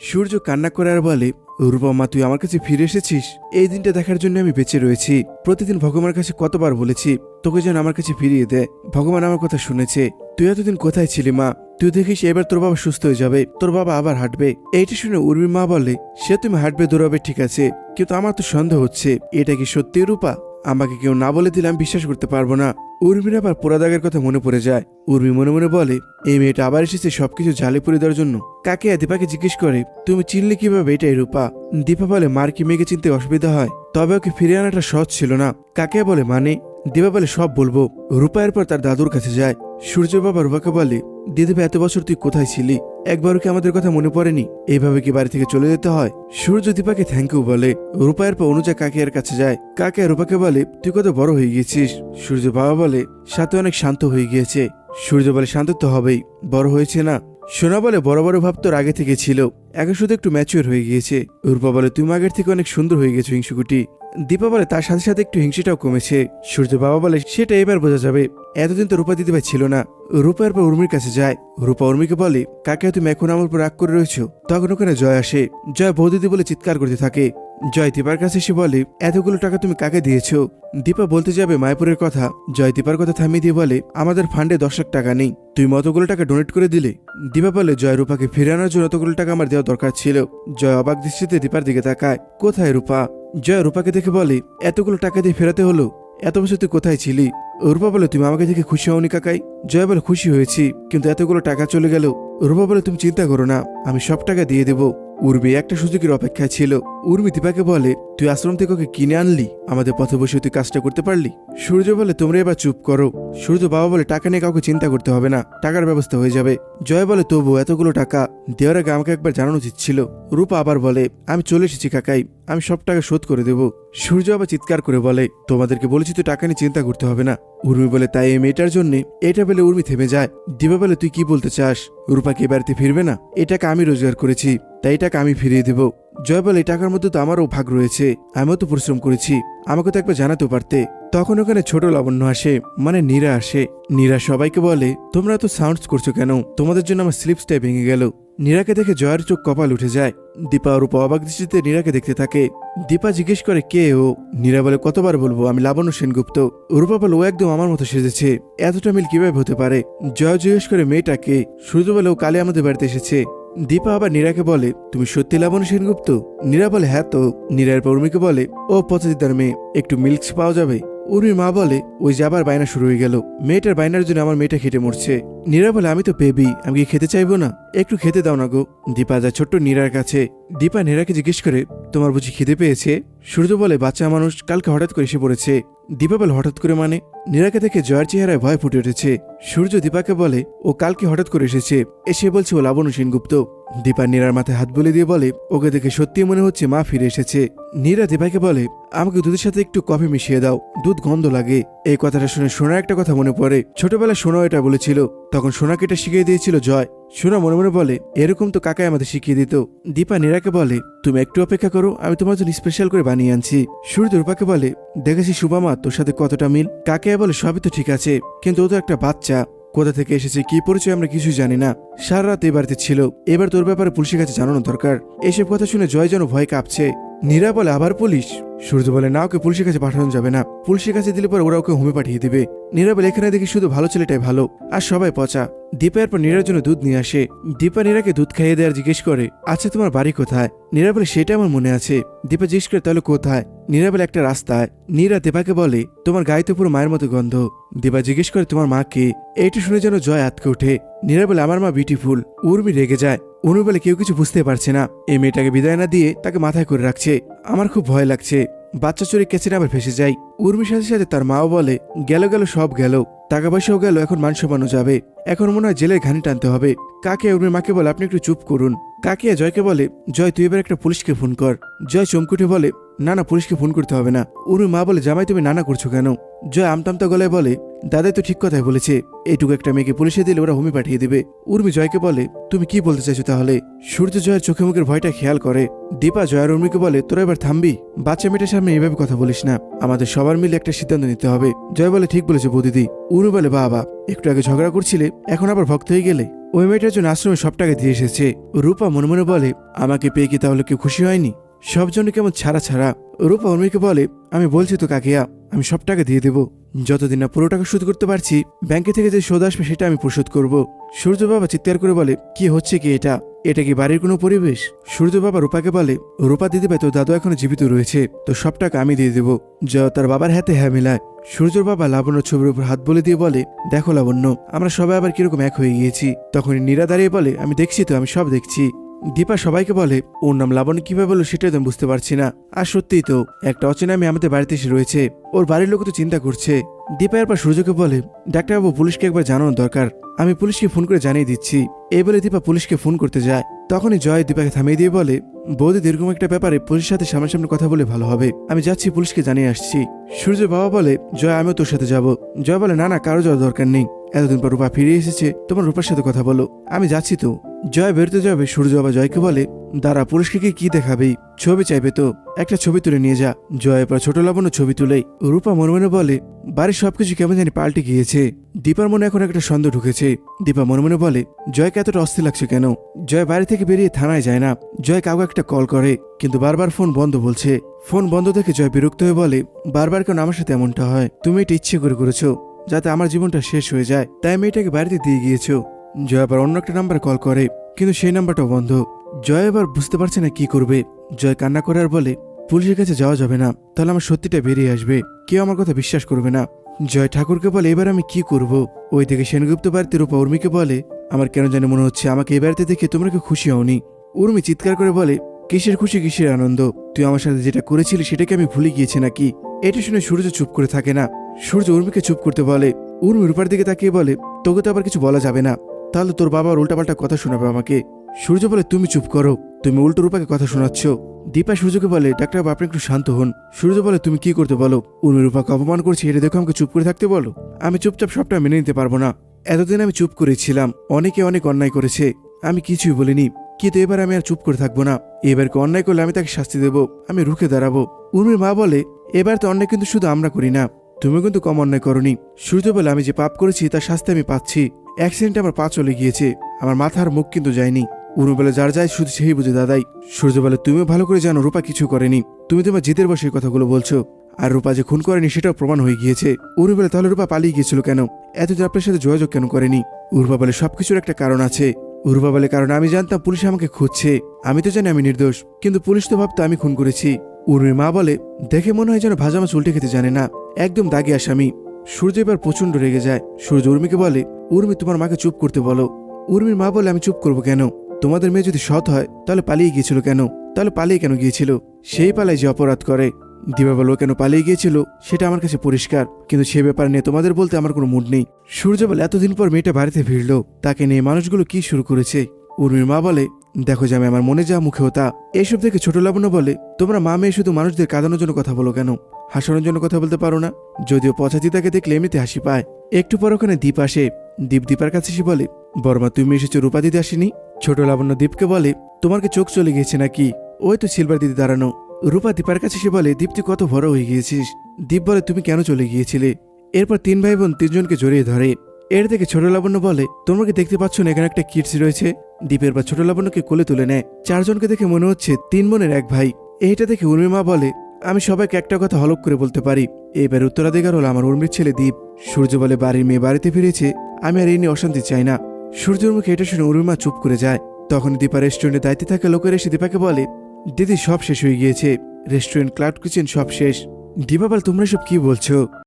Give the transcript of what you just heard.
সূর্য কান্না করে আর বলে, রূপা মা, তুই আমার কাছে ফিরে এসেছিস? এই দিনটা দেখার জন্য আমি বেঁচে রয়েছি। প্রতিদিন ভগবানের কাছে কতবার বলেছি, তোকে যেন আমার কাছে ফিরিয়ে দেয় ভগবান আমার কথা শুনেছে। তুই এতদিন কোথায় ছিলি মা? তুই দেখিস এবার তোর বাবা সুস্থ হয়ে যাবে, তোর বাবা আবার হাঁটবে। এইটা শুনে উর্মির মা বলে, সে তুমি হাঁটবে, দৌড়াবে, ঠিক আছে। কিন্তু আমার তো সন্দেহ হচ্ছে, এটা কি সত্যি রূপা? আমাকে কেউ না বলে দিলে আমি বিশ্বাস করতে পারব না। উর্মির আবার পোড়াদাগের কথা মনে পড়ে যায়। উর্মি মনে মনে বলে, এই মেয়েটা আবার এসেছে সবকিছু জালে পুরে দেওয়ার জন্য। কাকে দীপাকে জিজ্ঞেস করে, তুমি চিনলে কীভাবে এটাই রূপা? দীপা বলে মার কি মেয়েকে চিনতে অসুবিধা হয়। তবে ওকে ফিরে আনাটা সহজ ছিল না। কাকে বলে মানে? দীপা বলে, সব বলব। রূপা এরপর তার দাদুর কাছে যায়। সূর্য বাবা রূপাকে বলে দিদিভা এত বছর তুই কোথায় ছিলি? একবারও কি আমাদের কথা মনে পড়েনি? এইভাবে কি বাড়ি থেকে চলে যেতে হয়? সূর্য দীপাকে থ্যাংক ইউ বলে, রূপায়ের পর অনুজা কাকিয়ার কাছে যায়। কাকিয়া রূপাকে বলে, তুই কত বড় হয়ে গিয়েছিস সূর্য বাবা বলে, সাথে অনেক শান্ত হয়ে গিয়েছে। সূর্য বলে, শান্ত তো হবেই, বড় হয়েছে না? সোনা বলে, বড় বড় ভাব তোর আগে থেকে ছিল। এখন শুধু একটু ম্যাচিওর হয়ে গিয়েছে। রূপা বলে তুমি আগের থেকে অনেক সুন্দর হয়ে গেছো, হিংসুকুটি। দীপা বলে, তার সাথে সাথে একটু হিংসিটাও কমেছে। সূর্য বাবা বলে, সেটা এবার বোঝা যাবে। এতদিন তো রূপা দিদিভাই ছিল না। রূপা এরপর উর্মির কাছে যায়। রূপা উর্মিকে বলে, কাকে তুমি এখন আমার উপর রাগ করে রয়েছো? তখন ওখানে জয় আসে। জয় বৌদিদি বলে চিৎকার করতে থাকে। জয় দীপার কাছে এসে বলে, এতগুলো টাকা তুমি কাকে দিয়েছ? দীপা বলতে যাবে মায়াপুরের কথা। জয় দীপার কথা থামিয়ে দিয়ে বলে, আমাদের ফান্ডে দশ লাখ টাকা নেই। তুই মতগুলো টাকা ডোনেট করে দিলে? দীপা বলে, জয় রূপাকে ফিরে আনার জন্য অতগুলো টাকা আমার দেওয়া দরকার ছিল। জয় অবাক দৃষ্টিতে দীপার দিকে তাকায়। কোথায় রূপা? জয় রূপাকে দেখে বলে, এতগুলো টাকা দিয়ে ফেরাতে হলো। এত বছর তুই কোথায় ছিলি? রূপা বলে, তুমি আমাকে দেখে খুশি হওনি কাকাই। জয় বলে, খুশি হয়েছি, কিন্তু এতগুলো টাকা চলে গেল। রূপা বলে, তুমি চিন্তা করো না, আমি সব টাকা দিয়ে দেবো। উর্মি একটা সুযোগের অপেক্ষায় ছিল। উর্মি দীপাকে বলে তুই আশ্রম থেকে ওকে কিনে আনলি? আমাদের পথে বসে তুই কাজটা করতে পারলি? সূর্য বলে, তোমরা এবার চুপ করো। সূর্য বাবা বলে, টাকা নিয়ে কাউকে চিন্তা করতে হবে না। টাকার ব্যবস্থা হয়ে যাবে। জয় বলে তবু এতগুলো টাকা? দেওয়ার আগে আমাকে একবার জানানো উচিত ছিল। রূপা আবার বলে, আমি চলে এসেছি কাকাই। আমি সব টাকা শোধ করে দেব। সূর্য আবার চিৎকার করে বলে, তোমাদেরকে বলেছি তো টাকা নিয়ে চিন্তা করতে হবে না। উর্মি বলে, তাই এই মেয়েটার জন্য এটা বলে উর্মি থেমে যায়। দিবা বলে, তুই কি বলতে চাস? রূপা কি বাড়িতে ফিরবে না? এটাকে আমি রোজগার করেছি, তাই এটাকে আমি ফিরিয়ে দেব। জয় বলে টাকার মধ্যে তো আমারও ভাগ রয়েছে, আমিও তো পরিশ্রম করেছি, আমাকে তো একবার জানাতেও পারতে। তখন ওখানে ছোট লাবণ্য আসে মানে নীরা আসে। নীরা সবাইকে বলে, তোমরা তো সাউন্ডস করছ কেন? তোমাদের জন্য আমার স্লিপসটাই ভেঙে গেল। নীরাকে দেখে জয়ের চোখ কপাল উঠে যায়। দীপা ওর অবাক দৃষ্টিতে নীরাকে দেখতে থাকে। দীপা জিজ্ঞেস করে, কে ও? নীরা বলে, কতবার বলব, আমি লাবণ্য সেনগুপ্ত। রূপা বলে, ও একদম আমার মতো সেজেছে। এতটা মিল কীভাবে হতে পারে? জয় জিজ্ঞেস করে মেয়েটাকে সূর্য বলে, ও কালে আমাদের বাড়িতে এসেছে। দীপা আবার নীরাকে বলে, তুমি সত্যি লাবণ সেনগুপ্ত? নীরা বলে হ্যাঁ তো। নীরার পর উর্মিকে বলে, ও পথদিদার মেয়ে, একটু মিল্কস পাওয়া যাবে? উর্মির মা বলে, ওই যে আবার বায়না শুরু হয়ে গেল। মেয়েটার বায়নার জন্য আমার মেয়েটা খেটে মরছে। নীরা বলে, আমি তো পেবি আমি কি খেতে চাইব না? একটু খেতে দাও না গো। দীপা যা ছোট্ট নীরার কাছে, দীপা নীরাকে জিজ্ঞেস করে, তোমার বুঝি খিদে পেয়েছে? সূর্য বলে, বাচ্চা মানুষ কালকে হঠাৎ করে এসে পড়েছে। দীপা বলে হঠাৎ করে মানে নীরাকে দেখে জয়ের চেহারায় ভয় ফুটে উঠেছে। সূর্য দীপাকে বলে, ও কালকে হঠাৎ করে এসেছে। এসে বলছে, ও লাবণ্য সেনগুপ্ত। দীপা নীরার মাথায় হাত বলে দিয়ে বলে, ওকে দেখে সত্যি মনে হচ্ছে মা ফিরে এসেছে। নীরা দীপাকে বলে, আমাকে দুধের সাথে একটু কফি মিশিয়ে দাও, দুধ গন্ধ লাগে। এই কথাটা শুনে সোনার একটা কথা মনে পড়ে। ছোটবেলায় সোনা এটা বলেছিল। তখন সোনাকে এটা শিখিয়ে দিয়েছিল জয়। সোনা মনে মনে বলে, এরকম তো কাকাই আমাদের শিখিয়ে দিত। দীপা নীরাকে বলে, তুমি একটু অপেক্ষা করো, আমি তোমার জন্য স্পেশাল করে বানিয়ে আনছি। সূর্য রূপাকে বলে, দেখেছি সুবামা তোর সাথে কতটা মিল। কাকে বলে, সবই তো ঠিক আছে, কিন্তু ও তো একটা বাচ্চা। কোথা থেকে এসেছে, কি পরিচয় আমরা কিছুই জানি না। সারা রাত এ বাড়িতে ছিল। এবার তোর ব্যাপারে পুলিশের কাছে জানানো দরকার। এসব কথা শুনে জয় যেন ভয় কাঁপছে। নীরা বলে, আবার পুলিশ? সূর্য বলে, না, ওকে পুলিশের কাছে পাঠানো যাবে না। পুলিশের কাছে দিলে পর ওরা ওকে হোমে পাঠিয়ে দিবে। নীরা বলে, এখানে দেখি শুধু ভালো ছেলেটাই ভালো, আর সবাই পচা। দীপা এরপর নীরার জন্য দুধ নিয়ে আসে। দীপা নীরাকে দুধ খাইয়ে দেওয়ার জিজ্ঞেস করে আচ্ছা তোমার বাড়ি কোথায়? নীরা বলে, সেটা আমার মনে আছে। দীপা জিজ্ঞেস করে, তাহলে কোথায়? নীরা বলে, একটা রাস্তায়। নীরা দীপাকে বলে, তোমার গায়ে তো পুরো মায়ের মতো গন্ধ। দীপা জিজ্ঞেস করে, তোমার মা কে? এইটা শুনে যেন জয় আতকে ওঠে। নীরা বলে, আমার মা বিউটিফুল উর্মি রেগে যায়। অনু বলে কেউ কিছু বুঝতে পারছে না। এই মেয়েটাকে বিদায় না দিয়ে তাকে মাথায় করে রাখছে। আমার খুব ভয় লাগছে। বাচ্চা চুরি কেচে আবার ফেসে যায়। উর্মির সাথে সাথে তার মাও বলে, গেল গেল, সব গেল। টাকা পয়সাও গেল, এখন মান সম্মানও যাবে। এখন মনে হয় জেলের ঘানি টানতে হবে। কাকে, উর্মির মাকে বলে, আপনি একটু চুপ করুন। কাকিয়া জয়কে বলে, জয়, তুই এবার একটা পুলিশকে ফোন কর। জয় চমকুটে বলে না না পুলিশকে ফোন করতে হবে না। উর্মি মা বলে, জামাই, তুমি নানা করছ কেন? জয় আমতামতা গলায় বলে, দাদাই তো ঠিক কথাই বলেছে। এইটুকু একটা মেয়েকে পুলিশে দিলে ওরা হোমি পাঠিয়ে দিবে। উর্মি জয়কে বলে, তুমি কি বলতে চাইছো তাহলে? সূর্য জয়ের চোখে মুখের ভয়টা খেয়াল করে। দীপা জয়ের উর্মিকে বলে, তোরা এবার থামবি? বাচ্চা মেয়েটার সামনে এইভাবে কথা বলিস না। আমাদের সবার মিলে একটা সিদ্ধান্ত নিতে হবে। জয় বলে, ঠিক বলেছে বৌদিদি। উর্মি বলে, বাবা, একটু আগে ঝগড়া করছিলে, এখন আবার ভক্ত হয়ে গেলে? ওই মেয়েটার জন্য আশ্রমে সব টাকা দিয়ে এসেছে। রূপা মনে মনে বলে, আমাকে পেয়ে কি তাহলে কেউ খুশি হয়নি? সব জন্য কেমন ছাড়া ছাড়া রূপা উর্মিকে বলে, আমি বলছি তো কাকিয়া, আমি সব টাকা দিয়ে দেবো। যতদিন না পুরো টাকা শোধ করতে পারছি, ব্যাংকে থেকে যে শোধ আসবে সেটা আমি পরিশোধ করব। সূর্য বাবা চিৎকার করে বলে, কি হচ্ছে কি এটা? এটা কি বাড়ির কোনো পরিবেশ? সূর্য বাবা রূপাকে বলে, রূপা দিদিভাই, তোর দাদু এখনও জীবিত রয়েছে, তো সব টাকা আমি দিয়ে দেবো। জয় তার বাবার হাতে হ্যাঁ মিলায়। সূর্যর বাবা লাবণ্য ছবির উপর হাত বলে দিয়ে বলে, দেখো লাবণ্য, আমরা সবাই আবার কীরকম এক হয়ে গিয়েছি। তখন নীরা দাঁড়িয়ে বলে, আমি দেখছি তো, আমি সব দেখছি। দীপা সবাইকে বলে, ওর নাম লাবণ্য কীভাবে বলল সেটাই আমি বুঝতে পারছি না। আর সত্যিই তো, একটা অচেনা আমি আমাদের বাড়িতে এসে রয়েছে। ওর বাড়ির লোক তো চিন্তা করছে। দীপা এরপর সূর্যকে বলে, ডাক্তারবাবু, পুলিশকে একবার জানানো দরকার। আমি পুলিশকে ফোন করে জানিয়ে দিচ্ছি। এই বলে দীপা পুলিশকে ফোন করতে যায়। তখনই জয় দীপাকে থামিয়ে দিয়ে বলে, বৌদি, এরকম একটা ব্যাপারে পুলিশের সাথে সামনাসামনি কথা বলে ভালো হবে। আমি যাচ্ছি, পুলিশকে জানিয়ে আসছি। সূর্য বাবা বলে, জয়, আমিও তোর সাথে যাব। জয় বলে, না না, কারও যাওয়ার দরকার নেই। এতদিন পর রূপা ফিরে এসেছে। তোমার রূপার সাথে কথা বলো। আমি যাচ্ছি তো। জয় বেরোতে যাবে, সূর্য বাবা জয়কে বলে, দাঁড়া পুলিশকে কি- দেখাবেই ছবি চাইবে তো। একটা ছবি তুলে নিয়ে যা। জয় এরপর ছোট লাবণ্য ছবি তুলে, রূপা মনে বলে, বাড়ির সবকিছু কেমন জানি পাল্টে গিয়েছে। দীপার মনে এখন একটা সন্দেহ ঢুকেছে। দীপা মনে বলে, জয়কে এতটা অস্থির লাগছে কেন? জয় বাড়ি থেকে বেরিয়ে থানায় যায় না। জয় কাউকে একটা কল করে, কিন্তু বারবার ফোন বন্ধ বলছে। ফোন বন্ধ দেখে জয় বিরক্ত হয়ে বলে, বারবার কেন আমার সাথে এমনটা হয়? তুমি এটা ইচ্ছে করে করেছ, যাতে আমার জীবনটা শেষ হয়ে যায়। তাই মেয়েটাকে বাড়িতে দিয়ে গিয়েছো। জয় আবার অন্য একটা নাম্বারে কল করে, কিন্তু সেই নাম্বারটাও বন্ধ। জয় এবার বুঝতে পারছে না কি করবে। জয় কান্না করে আর বলে, পুলিশের কাছে যাওয়া যাবে না, তাহলে আমার সত্যিটা বেরিয়ে আসবে। কেউ আমার কথা বিশ্বাস করবে না। জয় ঠাকুরকে বলে, এবার আমি কি করব? ওই থেকে সেনগুপ্ত বাড়িতে রূপা উর্মিকে বলে, আমার কেন জানি মনে হচ্ছে আমাকে এই বাড়িতে দেখে তোমরা কি খুশি হওনি। উর্মি চিৎকার করে বলে, কিসের খুশি, কিসের আনন্দ? তুই আমার সাথে যেটা করেছিলি সেটাকে আমি ভুলে গিয়েছি নাকি? এটা শুনে সূর্য চুপ করে থাকে না। সূর্য উর্মিকে চুপ করতে বলে, উর্মি রূপার দিকে তাকিয়ে বলে, তোকে তো আবার কিছু বলা যাবে না। তাহলে তোর বাবা আর উল্টাপাল্টা কথা শোনাবে আমাকে। সূর্য বলে, তুমি চুপ করো। তুমি উল্টো রূপাকে কথা শোনাচ্ছ। দীপা সূর্যকে বলে, ডাক্তার আপনি একটু শান্ত হন। সূর্য বলে, তুমি কি করতে বলো? উর্মি রূপাকে অপমান করছি এটা দেখো আমাকে চুপ করে থাকতে বলো। আমি চুপচাপ সবটা মেনে নিতে পারব না। এতদিন আমি চুপ করেছিলাম। অনেকে অনেক অন্যায় করেছে। আমি কিছুই বলিনি। কিন্তু এবার আমি আর চুপ করে থাকব না। এবারকে অন্যায় করলে আমি তাকে শাস্তি দেব। আমি রুখে দাঁড়াবো। উর্মির মা বলে, এবার তো অন্যায় কিন্তু শুধু আমরা করি না। তুমি কিন্তু কম অন্যায় করনি। সূর্য বলে, আমি যে পাপ করেছি, তার শাস্তি আমি পাচ্ছি। অ্যাক্সিডেন্টে আমার পা চলে গিয়েছে। আমার মাথার মুখ কিন্তু যায়নি। বলে যার যায় শুধু সেই বুঝে, দাদাই, সূর্য বলে, তুমিও ভালো করে জানো, রূপা কিছু করেনি। তুমি তোমার জিদের বসে কথাগুলো বলছো। আর রূপা যে খুন করেনি, সেটাও প্রমাণ হয়ে গিয়েছে। বলে তাহলে রূপা পালিয়ে গিয়েছিল কেন? এতদিন আপনার সাথে যোগাযোগ কেন করেনি? উর্বা বলে, সবকিছুর একটা কারণ আছে। উর্বা বলে, কারণ আমি জানতাম পুলিশ আমাকে খুঁজছে। আমি তো জানি আমি নির্দোষ, কিন্তু পুলিশ তো ভাবতো আমি খুন করেছি। উর্মির মা বলে, দেখে মনে হয় যেন ভাজা মাছ উল্টে খেতে জানে না। একদম দাগে আসামি। সূর্য এবার প্রচণ্ড রেগে যায়। সূর্য উর্মিকে বলে উর্মি তোমার মাকে চুপ করতে বলো। উর্মির মা বলে, আমি চুপ করব কেন? তোমাদের মেয়ে যদি সৎ হয়, তাহলে পালিয়ে গিয়েছিল কেন? তাহলে পালিয়ে কেন গিয়েছিল? সেই পালায় যে অপরাধ করে। দিবা বলো কেন পালিয়ে গিয়েছিল? সেটা আমার কাছে পরিষ্কার। কিন্তু সে ব্যাপার নিয়ে তোমাদের বলতে আমার কোনো মুড নেই। সূর্য বলে এতদিন পর মেয়েটা বাড়িতে ভিড়লো তাকে নিয়ে মানুষগুলো কি শুরু করেছে? উর্মির মা বলে, দেখো যে আমি আমার মনে যা মুখেও তা। এইসব থেকে ছোট লাবণ্য বলে, তোমরা মা মেয়ে শুধু মানুষদের কাঁদানোর জন্য কথা বলো কেন? হাসানোর জন্য কথা বলতে পারো না? যদিও পচাচিতাকে দেখলে এমনিতে হাসি পায়। একটু পর ওখানে দ্বীপ আসে। দীপ দীপার কাছে এসে বলে বর্মা তুমি এসেছ রূপা দিদি আসেনি? ছোট লাবণ্য দীপকে বলে, তোমার কি চোখ চলে গিয়েছে নাকি? ওই তো সিলভার দিদি দাঁড়ানো। রূপা দীপার কাছে এসে বলে, দীপ, তুই কত বড় হয়ে গিয়েছিস? দীপ বলে, তুমি কেন চলে গিয়েছিলে? এরপর তিন ভাই বোন তিনজনকে জড়িয়ে ধরে। এর থেকে ছোট লাবণ্য বলে, তোমরা কি দেখতে পাচ্ছ না এখানে একটা কিডস রয়েছে? দীপের বা ছোট লাবণ্যকে কোলে তুলে নেয়। চারজনকে দেখে মনে হচ্ছে, তিন বোনের এক ভাই। এইটা দেখে উর্মিমা বলে, আমি সবাইকে একটা কথা হলক করে বলতে পারি। এবার উত্তরাধিকার হলো আমার উর্মির ছেলে দীপ। সূর্য বলে, বাড়ির মেয়ে বাড়িতে ফিরেছে আমি আর এই নিয়ে অশান্তি চাই না। সূর্যের মুখে এটা শুনে উর্মিমা চুপ করে যায়। তখন দীপা রেস্টুরেন্টে দায়িত্বে থাকা লোকের এসে দীপাকে বলে, দিদি, সব শেষ হয়ে গিয়েছে। রেস্টুরেন্ট ক্লাউড কিচেন সব শেষ। দীপাবাল বলে তোমরা সব কি বলছো?